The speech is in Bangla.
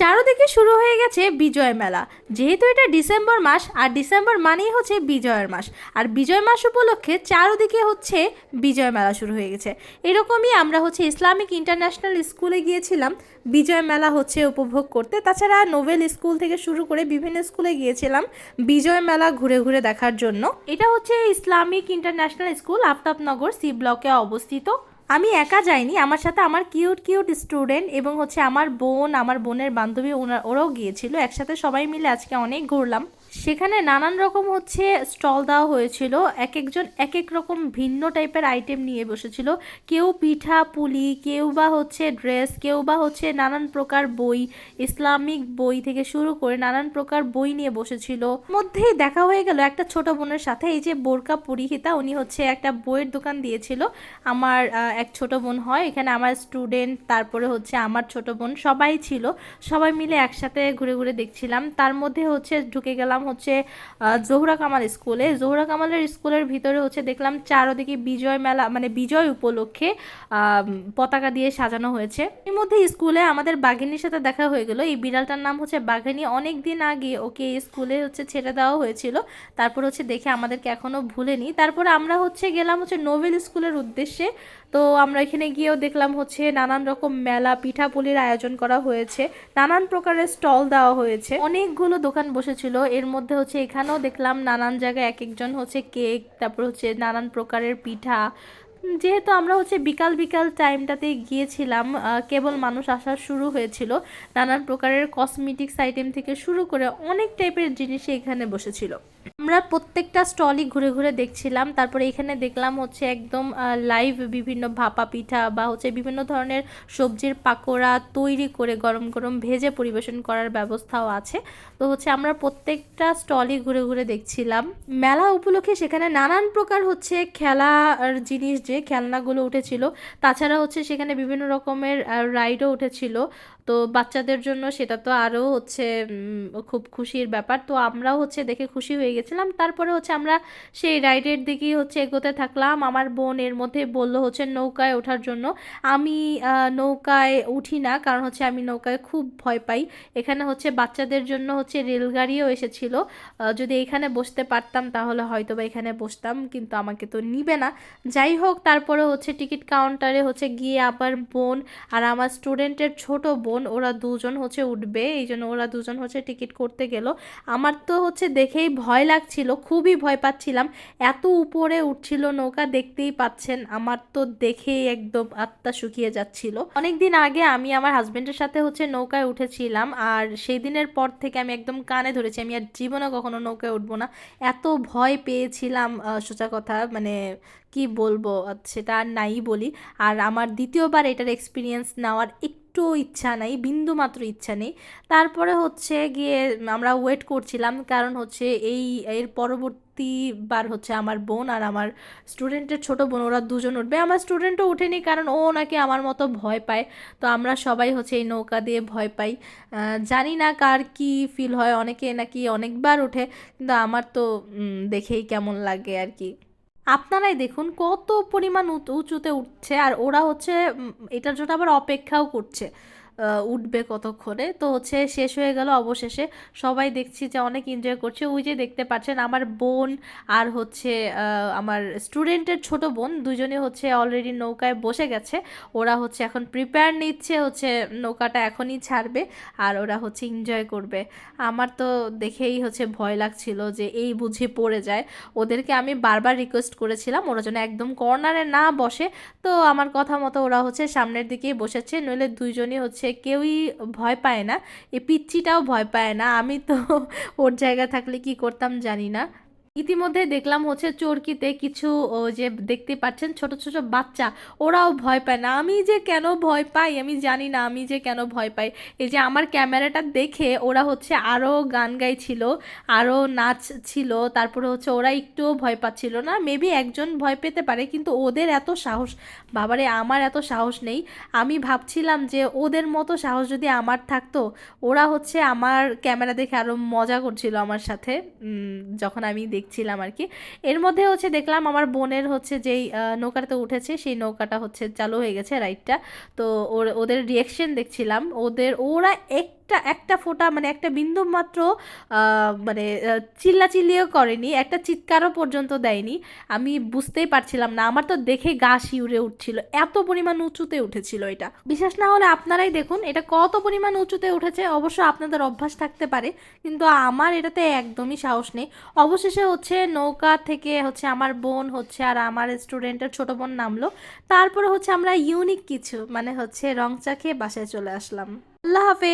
চারোদিকে শুরু হয়ে গেছে বিজয় মেলা। যেহেতু এটা ডিসেম্বর মাস, আর ডিসেম্বর মানেই হচ্ছে বিজয়ের মাস, আর বিজয় মাস উপলক্ষে চারোদিকে হচ্ছে বিজয় মেলা শুরু হয়ে গেছে। এরকমই আমরা হচ্ছে ইসলামিক ইন্টারন্যাশনাল স্কুলে গিয়েছিলাম। বিজয় মেলা হচ্ছে উপভোগ করতে। তাছাড়া নোবেল স্কুল থেকে শুরু করে বিভিন্ন স্কুলে গিয়েছিলাম বিজয় মেলা ঘুরে ঘুরে দেখার জন্য। এটা হচ্ছে Islamic international school, Aftabnagar, C ব্লকে অবস্থিত। আমি একা যাইনি, আমার সাথে আমার কিউট কিউট স্টুডেন্ট এবং হচ্ছে আমার বোন, আমার বোনের বান্ধবী ওরাও গিয়েছিল, একসাথে সবাই মিলে আজকে অনেক ঘুরলাম। সেখানে নানান রকম হচ্ছে স্টল দেওয়া হয়েছিল। এক একজন এক এক রকম ভিন্ন টাইপের আইটেম নিয়ে বসেছিল। কেউ পিঠা, পুলি, কেউ বা হচ্ছে ড্রেস, কেউ বা হচ্ছে নানান প্রকার বই, ইসলামিক বই থেকে শুরু করে নানান প্রকার বই নিয়ে বসেছিল। মধ্যেই দেখা হয়ে গেল একটা ছোট বোনের সাথে, এই যে বোরকা পরিহিতা, উনি হচ্ছে একটা বইয়ের দোকান দিয়েছিল। আমার এক ছোট বোন হয়, এখানে আমার স্টুডেন্ট তারপরে হচ্ছে আমার ছোট বোন, সবাই ছিল। সবাই মিলে একসাথে ঘুরে ঘুরে দেখছিলাম। তার মধ্যে হচ্ছে ঢুকে গেলাম হচ্ছে জোহরা কামাল স্কুলে। জোহরা কামালের স্কুলের ভিতরে হচ্ছে দেখলাম চারোদিকে বিজয় মেলা মানে বিজয় উপলক্ষে পতাকা দিয়ে সাজানো হয়েছে। এর মধ্যে স্কুলে আমাদের বাঘিনীর সাথে দেখা হয়ে গেল। এই বিড়ালটার নাম হচ্ছে বাঘিনী। অনেক দিন আগে ওকে স্কুলে হচ্ছে ছেড়ে দেওয়া হয়েছিল। তারপর হচ্ছে দেখে আমাদেরকে এখনও ভুলেনি। তারপর আমরা হচ্ছে গেলাম হচ্ছে নোবেল স্কুলের উদ্দেশ্যে তো আমরা এখানে গিয়েও দেখলাম হচ্ছে নানান রকম মেলা, পিঠাপুলির আয়োজন করা হয়েছে। নানান প্রকারের স্টল দেওয়া হয়েছে। অনেকগুলো দোকান বসেছিল। এর মধ্যে হচ্ছে এখানেও দেখলাম নানান জায়গায় এক একজন হচ্ছে কেক, তারপর হচ্ছে নানান প্রকারের পিঠা। যেহেতু আমরা হচ্ছে বিকাল বিকাল টাইমটাতে গিয়েছিলাম কেবল মানুষ আসা শুরু হয়েছিল। নানান প্রকারের কসমেটিক্স আইটেম থেকে শুরু করে অনেক টাইপের জিনিস এখানে বসেছিল। আমরা প্রত্যেকটা স্টলই ঘুরে ঘুরে দেখছিলাম। তারপরে এখানে দেখলাম হচ্ছে একদম লাইভ বিভিন্ন ভাপা পিঠা বা হচ্ছে বিভিন্ন ধরনের সবজির পাকোড়া তৈরি করে গরম গরম ভেজে পরিবেশন করার ব্যবস্থাও আছে। তো হচ্ছে আমরা প্রত্যেকটা স্টলই ঘুরে ঘুরে দেখছিলাম। মেলা উপলক্ষে সেখানে নানান প্রকার হচ্ছে খেলার জিনিস যে খেলনাগুলো উঠেছিল, তাছাড়া হচ্ছে সেখানে বিভিন্ন রকমের রাইডও উঠেছিল। তো বাচ্চাদের জন্য সেটা তো আরও হচ্ছে খুব খুশির ব্যাপার। তো আমরাও হচ্ছে দেখে খুশি হয়ে গেছিলাম। তারপরে হচ্ছে আমরা সেই রাইডের দিকেই হচ্ছে এগোতে থাকলাম। আমার বোন এর মধ্যে বলল হচ্ছে নৌকায় ওঠার জন্য। আমি নৌকায় উঠি না, কারণ হচ্ছে আমি নৌকায় খুব ভয় পাই। এখানে হচ্ছে বাচ্চাদের জন্য হচ্ছে রেলগাড়িও এসেছিল। যদি এখানে বসতে পারতাম তাহলে হয়তো বা এখানে বসতাম, কিন্তু আমাকে তো নিবে না। যাই হোক, তারপরে হচ্ছে টিকিট কাউন্টারে হচ্ছে গিয়ে আবার বোন আর আমার স্টুডেন্টের ছোট বোন ওরা দুজন হচ্ছে উঠবে এই জন্য ওরা দুজন হচ্ছে টিকিট করতে গেল। আমার তো হচ্ছে দেখেই ভয় লাগছিল, খুবই ভয় পাচ্ছিলাম। এত উপরে উঠছিল নৌকা, দেখতেই পাচ্ছেন, আমার তো দেখেই একদম আত্মা শুকিয়ে যাচ্ছিল। অনেকদিন আগে আমি আমার হাজবেন্ডের সাথে হচ্ছে নৌকায় উঠেছিলাম, আর সেই দিনের পর থেকে আমি একদম কানে ধরেছি, আমি আর জীবনে কখনো নৌকায় উঠবো না। এত ভয় পেয়েছিলাম সোজা কথা মানে কি বলব সেটা আর নাই বলি। আর আমার দ্বিতীয়বার এটার এক্সপিরিয়েন্স নেওয়ার একটু ইচ্ছা নেই, বিন্দু মাত্র ইচ্ছা নেই। তারপরে হচ্ছে গিয়ে আমরা ওয়েট করছিলাম, কারণ হচ্ছে এই, এর পরবর্তীবার হচ্ছে আমার বোন আর আমার স্টুডেন্টের ছোট বোন, ওরা দুজন উঠবে। আমার স্টুডেন্টও উঠেনি কারণ ও নাকি আমার মতো ভয় পায়। তো আমরা সবাই হচ্ছে এই নৌকা দিয়ে ভয় পাই। জানি না কার কি ফিল হয়, অনেকে নাকি অনেকবার ওঠে, কিন্তু আমার তো দেখেই কেমন লাগে আর কি। আপনারাই দেখুন কত পরিমাণ উঁচু- উঁচুতে উঠছে আর ওরা হচ্ছে এটার জন্য আবার অপেক্ষাও করছে। উঠবে কতক্ষণে। তো হচ্ছে শেষ হয়ে গেল অবশেষে। সবাই দেখছি যে অনেক এনজয় করছে। ওই যে দেখতে পাচ্ছেন আমার বোন আর হচ্ছে আমার স্টুডেন্টের ছোট বোন দুজনে হচ্ছে অলরেডি নৌকায় বসে গেছে। ওরা হচ্ছে এখন প্রিপেয়ার নিচ্ছে হচ্ছে নৌকাটা এখনই ছাড়বে আর ওরা হচ্ছে এনজয় করবে। আমার তো দেখেই হচ্ছে ভয় লাগছিল যে এই বুঝি পড়ে যায়। ওদেরকে আমি বারবার রিকোয়েস্ট করেছিলাম, ওরা যেন একদম কর্নারে না বসে। তো আমার কথা মতো ওরা হচ্ছে সামনের দিকেই বসেছে। নইলে দুইজনই হচ্ছে কেউই ভয় পায় না। এই পিচ্চিটাও ভয় পায় না। আমি তো ওর জায়গা থাকলে কি করতাম জানি না। ইতিমধ্যে দেখলাম হচ্ছে চরকিতে কিছু যে দেখতে পাচ্ছেন ছোট ছোট বাচ্চা, ওরাও ভয় পায় না। আমি যে কেন ভয় পাই আমি জানি না, আমি যে কেন ভয় পাই। এই যে আমার ক্যামেরাটা দেখে ওরা হচ্ছে আরও গান গাইছিল আরও নাচ ছিল, তারপরে হচ্ছে ওরা একটুও ভয় পাচ্ছিল না। মেবি একজন ভয় পেতে পারে, কিন্তু ওদের এত সাহস, বাবারে আমার এত সাহস নেই। আমি ভাবছিলাম যে ওদের মতো সাহস যদি আমার থাকতো, ওরা হচ্ছে আমার ক্যামেরা দেখে আরও মজা করছিল আমার সাথে। যখন আমি দেখছিলাম আর কি। এর মধ্যে হচ্ছে দেখলাম আমার বোনের হচ্ছে যেই নৌকাটাতে উঠেছে, সেই নৌকাটা হচ্ছে চালু হয়ে গেছে রাইডটা তো ওর, ওদের রিয়েকশন দেখছিলাম। ওদের, ওরা এক একটা একটা ফোঁটা মানে একটা বিন্দু মাত্র মানে চিল্লাচিল্লিও করেনি, একটা চিৎকারও পর্যন্ত দেয়নি। আমি বুঝতেই পারছিলাম না, আমার তো দেখে গা শিউরে উঠছিল, এত পরিমাণ উঁচুতে উঠেছিল এটা। বিশ্বাস না হলে আপনারাই দেখুন, এটা কত পরিমাণ উঁচুতে উঠেছে, অবশ্য আপনাদের অভ্যাস থাকতে পারে, কিন্তু আমার এটাতে একদমই সাহস নেই। অবশেষে হচ্ছে নৌকা থেকে হচ্ছে আমার বোন হচ্ছে আর আমার স্টুডেন্টের ছোট বোন নামলো, তারপরে হচ্ছে আমরা ইউনিক কিছু মানে হচ্ছে রং চা খেয়ে বাসায় চলে আসলাম। আল্লাহ হাফেজ।